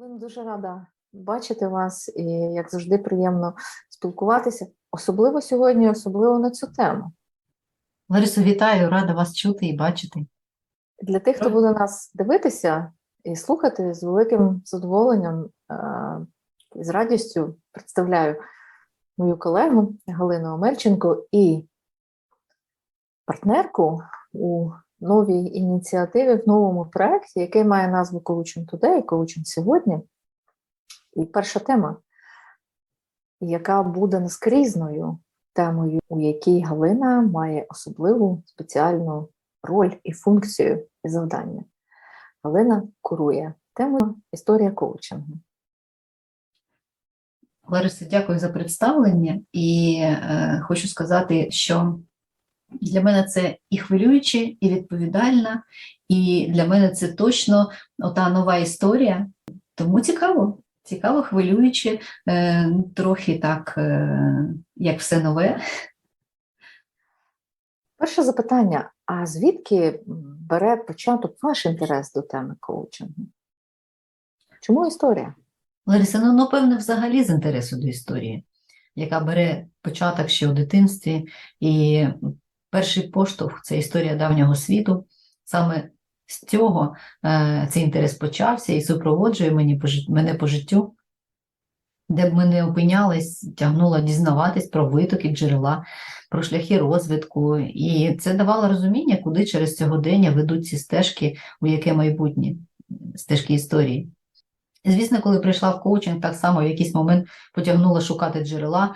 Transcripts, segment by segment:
Галина, дуже рада бачити вас і, як завжди, приємно спілкуватися, особливо сьогодні, особливо на цю тему. Ларисо, вітаю, рада вас чути і бачити. Для тих, хто буде нас дивитися і слухати, з великим задоволенням е, і з радістю представляю мою колегу Галину Омельченко і партнерку у новій ініціативі, в новому проєкті, який має назву Coaching Today, Coaching сьогодні. І перша тема, яка буде наскрізною темою, у якій Галина має особливу спеціальну роль і функцію і завдання. Галина курує тему історія коучингу. Лариса, дякую за представлення, і е, хочу сказати, що для мене це і хвилююче, і відповідально, і для мене це точно ота нова історія. Тому цікаво, цікаво, хвилююче, е, трохи так, е, як все нове. Перше запитання: а звідки бере початок ваш інтерес до теми коучингу? Чому історія? Лариса, ну, напевне, взагалі з інтересу до історії, яка бере початок ще у дитинстві, і перший поштовх це історія давнього світу. Саме з цього е, цей інтерес почався і супроводжує мені по, мене по життю, де б ми не опинялись, тягнуло дізнаватись про витоки джерела, про шляхи розвитку, і це давало розуміння, куди через сьогодення ведуть ці стежки, у яке майбутнє, стежки історії. Звісно, коли прийшла в коучинг, так само в якийсь момент потягнула шукати джерела,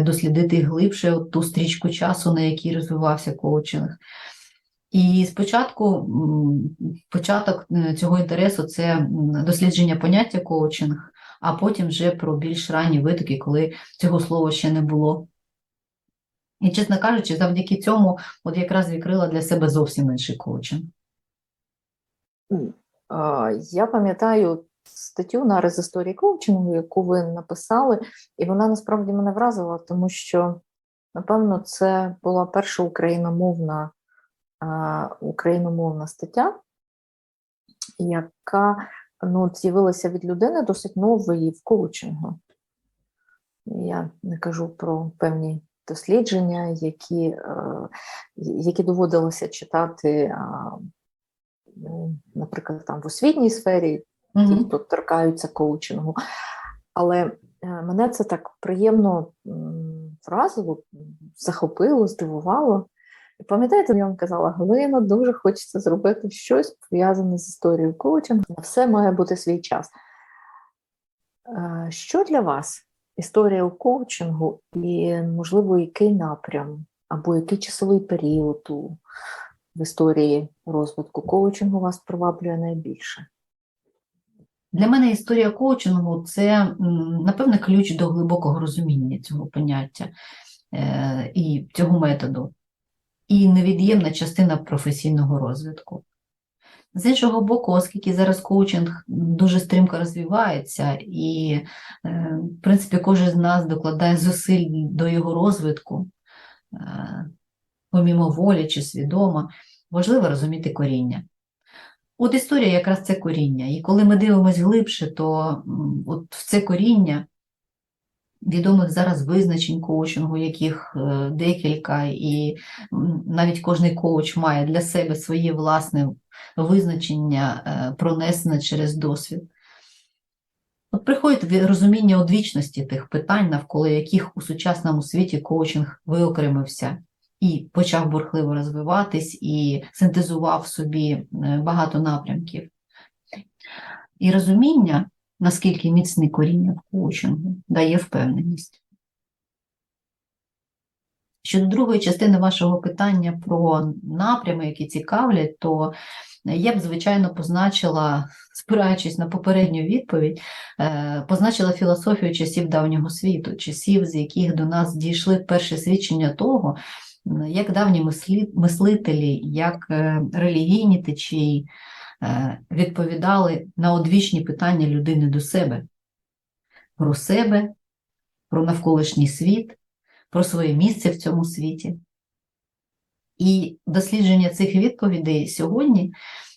дослідити глибше ту стрічку часу, на якій розвивався коучинг. І спочатку початок е, цього інтересу це дослідження поняття коучинг, а потім вже про більш ранні витоки, коли цього слова ще не було. І, чесно кажучи, завдяки цьому от якраз відкрила для себе зовсім інший коучинг. Я пам'ятаю статтю на резисторії коучингу, яку ви написали, і вона насправді мене вразила, тому що, напевно, це була перша україномовна, україномовна стаття, яка ну, з'явилася від людини досить нової в коучингу. Я не кажу про певні дослідження, які, е, які доводилося читати, ну, наприклад, там в освітній сфері, ті, Мгм. хто торкаються коучингу. Але е, мене це так приємно вразило, захопило, здивувало. І пам'ятаєте, я вам казала, Галина, дуже хочеться зробити щось пов'язане з історією коучингу. На все має бути свій час. Е, Що для вас історія у коучингу і, можливо, який напрям або який часовий період у, в історії розвитку коучингу вас приваблює найбільше? Для мене історія коучингу це, напевне, ключ до глибокого розуміння цього поняття е, і цього методу, і невід'ємна частина професійного розвитку. З іншого боку, оскільки зараз коучинг дуже стрімко розвивається, і, е, в принципі, кожен з нас докладає зусиль до його розвитку, е, помімо волі чи свідомо, важливо розуміти коріння. От історія якраз це коріння. І коли ми дивимося глибше, то от в це коріння відомих зараз визначень коучингу, яких е, декілька, і навіть кожний коуч має для себе своє власне визначення, е, пронесене через досвід. От приходить розуміння одвічності тих питань, навколо яких у сучасному світі коучинг виокремився і почав бурхливо розвиватись, і синтезував собі е, багато напрямків. І розуміння, наскільки міцне коріння в коучингу, дає впевненість. Щодо другої частини вашого питання про напрями, які цікавлять, то я б, звичайно, позначила, спираючись на попередню відповідь, е, позначила філософію часів давнього світу, часів, з яких до нас дійшли перші свідчення того, як давні мислителі, як е, релігійні течії е, відповідали на одвічні питання людини до себе, про себе, про навколишній світ, про своє місце в цьому світі. І дослідження цих відповідей сьогодні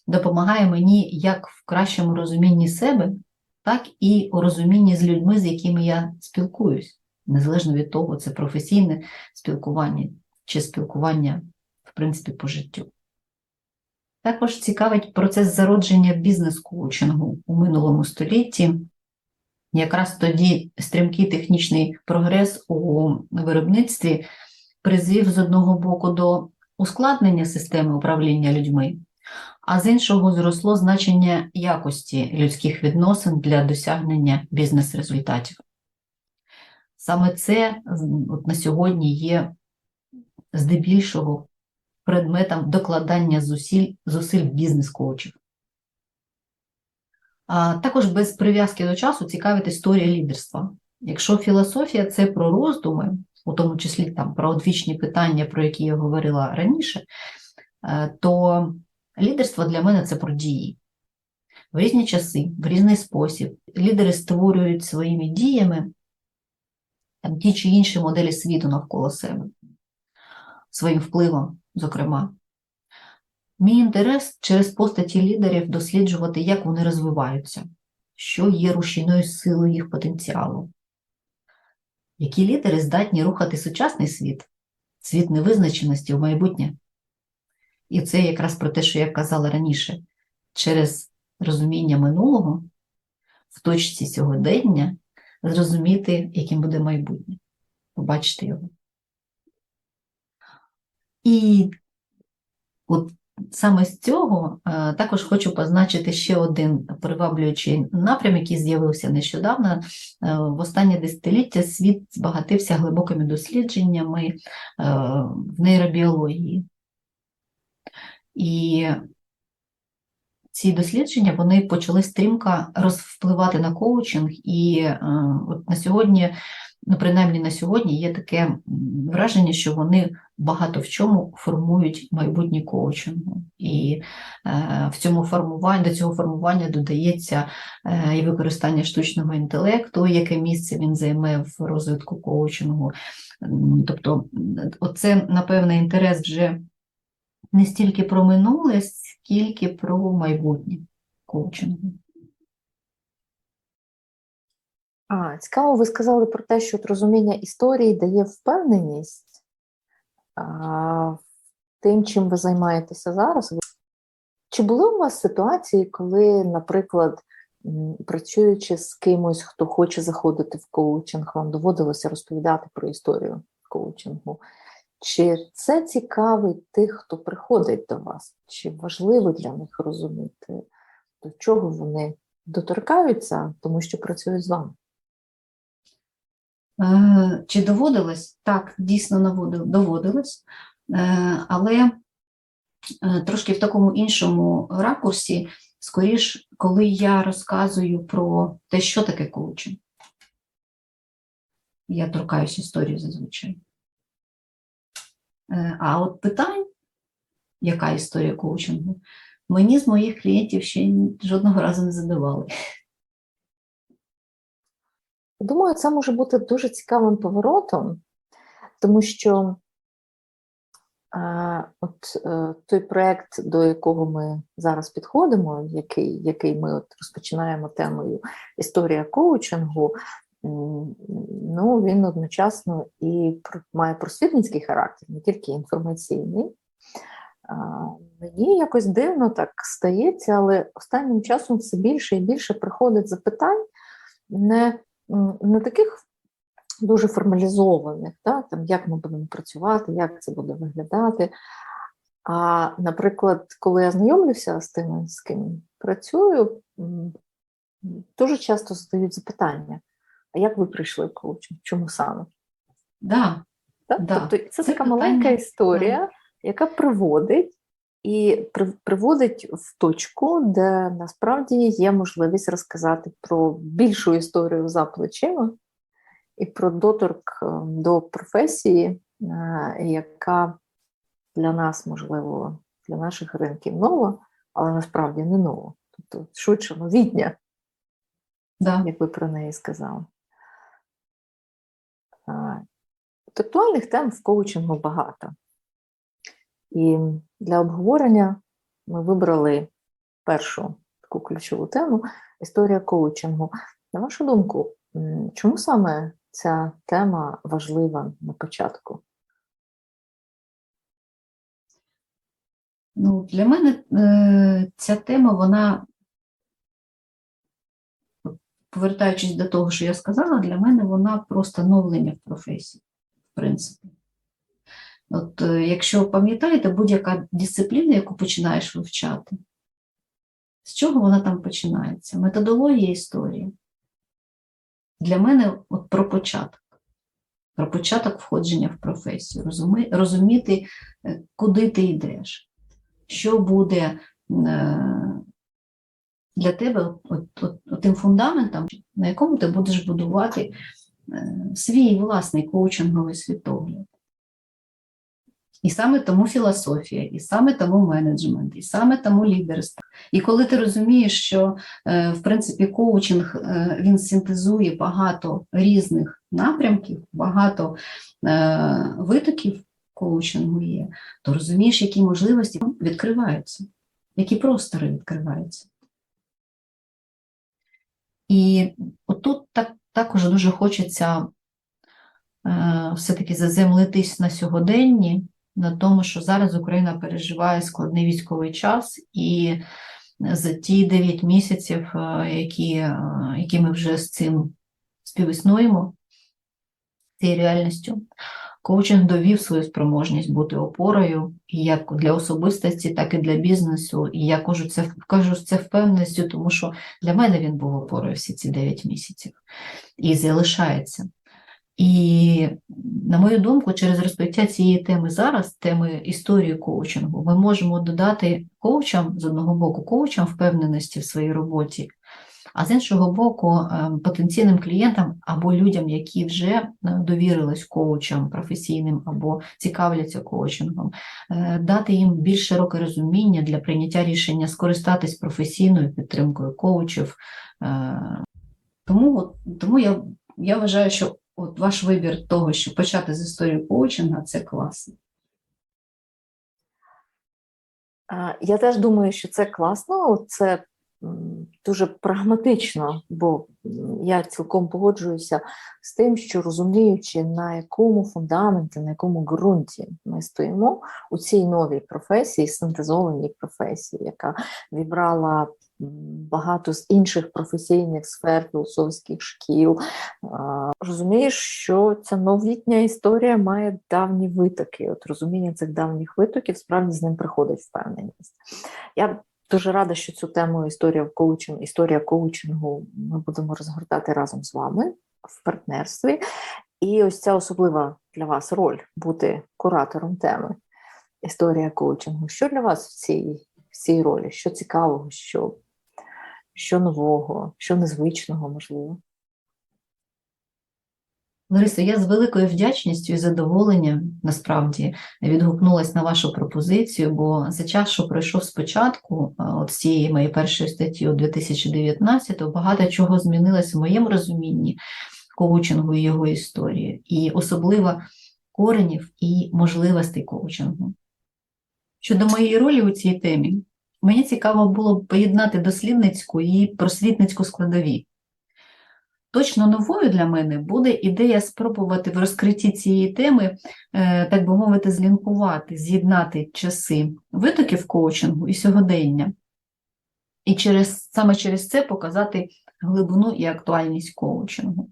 допомагає мені як в кращому розумінні себе, так і у розумінні з людьми, з якими я спілкуюсь, незалежно від того, це професійне спілкування чи спілкування, в принципі, по життю. Також цікавить процес зародження бізнес-коучингу у минулому столітті. Якраз тоді стрімкий технічний прогрес у виробництві призвів з одного боку до ускладнення системи управління людьми, а з іншого зросло значення якості людських відносин для досягнення бізнес-результатів. Саме це на сьогодні є здебільшого предметом докладання зусиль, зусиль бізнес-коучів. А також без прив'язки до часу цікавить історія лідерства. Якщо філософія це про роздуми, у тому числі там про одвічні питання, про які я говорила раніше, е, то лідерство для мене це про дії. В різні часи, в різний спосіб лідери створюють своїми діями там, ті чи інші моделі світу навколо себе, своїм впливом, зокрема. Мій інтерес через постаті лідерів досліджувати, як вони розвиваються, що є рушійною силою їх потенціалу, які лідери здатні рухати сучасний світ, світ невизначеності в майбутнє. І це якраз про те, що я казала раніше, через розуміння минулого в точці сьогодення зрозуміти, яким буде майбутнє, побачити його. І от саме з цього е, також хочу позначити ще один приваблюючий напрям, який з'явився нещодавно. Е, В останнє десятиліття світ збагатився глибокими дослідженнями е, в нейробіології. І ці дослідження вони почали стрімко розвпливати на коучинг, і от на сьогодні, ну принаймні на сьогодні, є таке враження, що вони багато в чому формують майбутнє коучингу. І е, в цьому формуванні до цього формування додається е, і використання штучного інтелекту, яке місце він займе в розвитку коучингу. Тобто, оце, напевне, інтерес вже не стільки про минуле, скільки про майбутнє коучингу. А, цікаво, ви сказали про те, що от розуміння історії дає впевненість а, тим, чим ви займаєтеся зараз. Чи були у вас ситуації, коли, наприклад, працюючи з кимось, хто хоче заходити в коучинг, вам доводилося розповідати про історію коучингу? Чи це цікавить тих, хто приходить до вас? Чи важливо для них розуміти, до чого вони доторкаються, тому що працюють з вами? Е, Чи доводилось? Так, дійсно доводилось, Е, але е, трошки в такому іншому ракурсі, скоріш, коли я розказую про те, що таке коучинг. Я торкаюсь історії зазвичай. А от питань, яка історія коучингу, мені з моїх клієнтів ще жодного разу не задавали. Думаю, це може бути дуже цікавим поворотом, тому що е, от е, той проєкт, до якого ми зараз підходимо, який, який ми от розпочинаємо темою історія коучингу, ну, він одночасно і має просвітницький характер, не тільки інформаційний. Мені якось дивно так стається, але останнім часом все більше і більше приходить запитань не, не таких дуже формалізованих, да, там, як ми будемо працювати, як це буде виглядати. А, наприклад, коли я знайомлюся з тими, з ким працюю, дуже часто задають запитання: а як ви прийшли в коучинг? Чому саме? Да, Так? Да. Тобто це, Це така питання, маленька історія, яка приводить і при- приводить в точку, де насправді є можливість розказати про більшу історію за плечима і про доторк е, до професії, е, яка для нас, можливо, для наших ринків нова, але насправді не нова. Тобто швидше новітня, да. як ви про неї сказали. А, Актуальних тем в коучингу багато. І для обговорення ми вибрали першу таку ключову тему історія коучингу. На вашу думку, чому саме ця тема важлива на початку? Ну, для мене е, ця тема, вона, повертаючись до того, що я сказала, для мене вона про становлення в професії, в принципі. От, е, якщо пам'ятаєте, будь-яка дисципліна, яку починаєш вивчати, з чого вона там починається? Методологія історії. Для мене от про початок. Про початок входження в професію, розуми, розуміти, е, куди ти йдеш, що буде е, для тебе от, от, от, тим фундаментом, на якому ти будеш будувати свій власний коучинговий світогляд. І саме тому філософія, і саме тому менеджмент, і саме тому лідерство. І коли ти розумієш, що е, в принципі коучинг е, він синтезує багато різних напрямків, багато е, витоків коучингу є, то розумієш, які можливості відкриваються, які простори відкриваються. І отут так, також дуже хочеться все-таки заземлитись на сьогоденні, на тому, що зараз Україна переживає складний військовий час, і за ті 9 місяців, е, які, е, які ми вже з цим співіснуємо, цією реальністю, коучинг довів свою спроможність бути опорою як для особистості, так і для бізнесу. І я кажу це, кажу це впевненістю, тому що для мене він був опорою всі ці 9 місяців і залишається. І, на мою думку, через розкриття цієї теми зараз, теми історії коучингу, ми можемо додати коучам з одного боку, коучам впевненості в своїй роботі, а з іншого боку, е, потенційним клієнтам або людям, які вже е, довірились коучам професійним або цікавляться коучингом, е, дати їм більш широке розуміння для прийняття рішення скористатись професійною підтримкою коучів. Тому, тому я, я вважаю, що от ваш вибір того, щоб почати з історії коучинга, це класно. Я теж думаю, що це класно, це дуже прагматично, бо я цілком погоджуюся з тим, що розуміючи, на якому фундаменті, на якому ґрунті ми стоїмо у цій новій професії, синтезованій професії, яка вібрала багато з інших професійних сфер, філософських шкіл, розумієш, що ця новітня історія має давні витоки. От розуміння цих давніх витоків справді з ним приходить впевненість. Я дуже рада, що цю тему історія коучингу, історія коучингу ми будемо розгортати разом з вами в партнерстві. І ось ця особлива для вас роль бути куратором теми історія коучингу. Що для вас в цій, в цій ролі? Що цікавого, що, що нового, що незвичного можливо? Лариса, я з великою вдячністю і задоволенням насправді відгукнулась на вашу пропозицію, бо за час, що пройшов спочатку, от цієї моєї першої статті у 2019, багато чого змінилось в моєму розумінні коучингу і його історії, і особливо коренів і можливостей коучингу. Щодо моєї ролі у цій темі, мені цікаво було поєднати дослідницьку і просвітницьку складові. Точно новою для мене буде ідея спробувати в розкритті цієї теми, е, так би мовити, злінкувати, з'єднати часи витоків коучингу і сьогодення, і через, саме через це показати глибину і актуальність коучингу.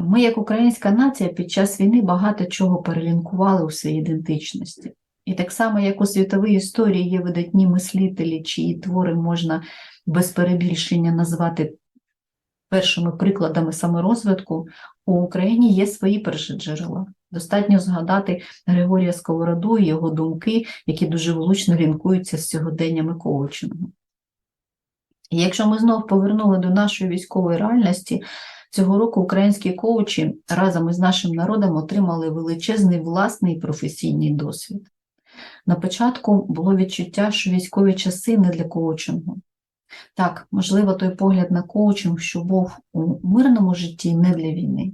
Ми, як українська нація, під час війни багато чого перелінкували у своїй ідентичності. І так само, як у світовій історії є видатні мислителі, чиї твори можна без перебільшення назвати першими прикладами саморозвитку, у Україні є свої першоджерела. Достатньо згадати Григорія Сковороду і його думки, які дуже влучно лінкуються з сьогоденнями коучингу. І якщо ми знов повернули до нашої військової реальності, цього року українські коучі разом із нашим народом отримали величезний власний професійний досвід. На початку було відчуття, що військові часи не для коучингу. Так, можливо, той погляд на коучинг, що був у мирному житті, не для війни.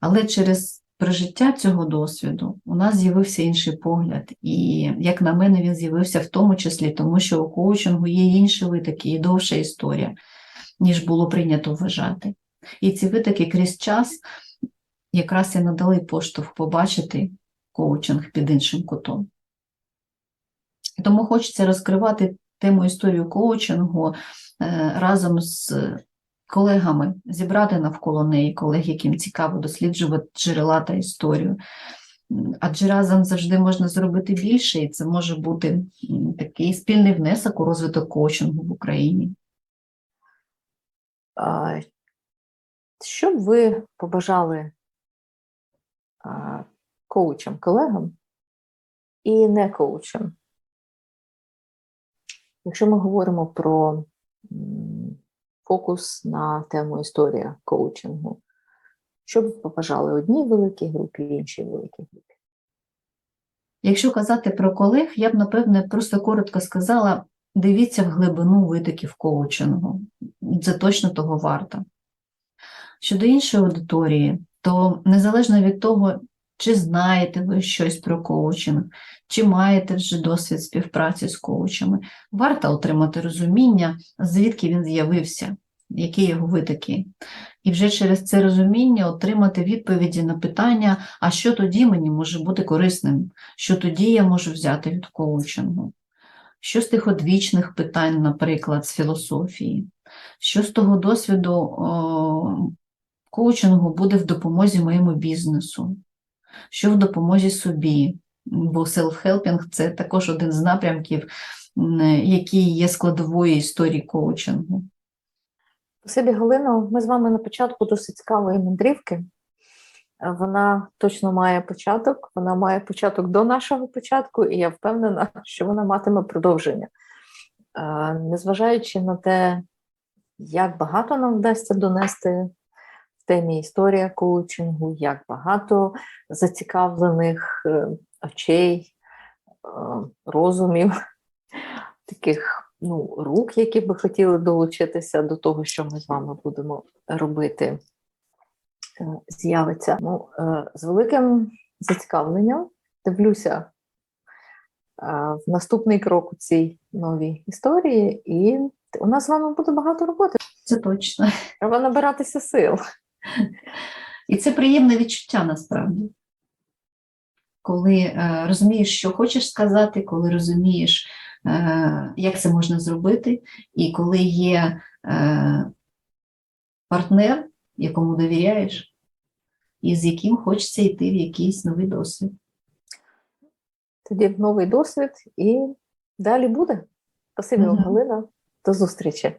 Але через прожиття цього досвіду у нас з'явився інший погляд. І, як на мене, він з'явився в тому числі, тому що у коучингу є інші витоки і довша історія, ніж було прийнято вважати. І ці витоки крізь час якраз і надали поштовх побачити коучинг під іншим кутом. Тому хочеться розкривати тему історію коучингу е, разом з колегами, зібрати навколо неї колег, яким цікаво досліджувати джерела та історію. Адже разом завжди можна зробити більше, і це може бути такий спільний внесок у розвиток коучингу в Україні. Що б ви побажали коучам, колегам і не коучам? Якщо ми говоримо про фокус на тему історія коучингу, що б побажали одній великій групі іншій великій групі? Якщо казати про колег, я б, напевне, просто коротко сказала: дивіться в глибину витоків коучингу. Це точно того варто. Щодо іншої аудиторії, то незалежно від того, чи знаєте ви щось про коучинг, чи маєте вже досвід співпраці з коучами, варто отримати розуміння, звідки він з'явився, які його витоки. І вже через це розуміння отримати відповіді на питання, а що тоді мені може бути корисним, що тоді я можу взяти від коучингу, що з тих одвічних питань, наприклад, з філософії, що з того досвіду о, коучингу буде в допомозі моєму бізнесу, що в допомозі собі, бо селф-хелпінг це також один з напрямків, який є складовою історії коучингу. Спасибі, Галино. Ми з вами на початку досить цікавої мандрівки. Вона точно має початок, вона має початок до нашого початку, і я впевнена, що вона матиме продовження. Е, Незважаючи на те, як багато нам вдасться донести темі історія коучингу, як багато зацікавлених е, очей, е, розумів, таких ну, рук, які би хотіли долучитися до того, що ми з вами будемо робити, е, з'явиться. Ну, з великим зацікавленням дивлюся в наступний крок у цій новій історії, і у нас з вами буде багато роботи. Це точно. Треба набиратися сил. І це приємне відчуття насправді. Коли е, розумієш, що хочеш сказати, коли розумієш, е, як це можна зробити, і коли є е, партнер, якому довіряєш, і з яким хочеться йти в якийсь новий досвід. Тоді новий досвід, і далі буде. Спасибі вам, Галина. До зустрічі.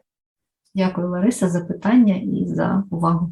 Дякую, Лариса, за питання і за увагу.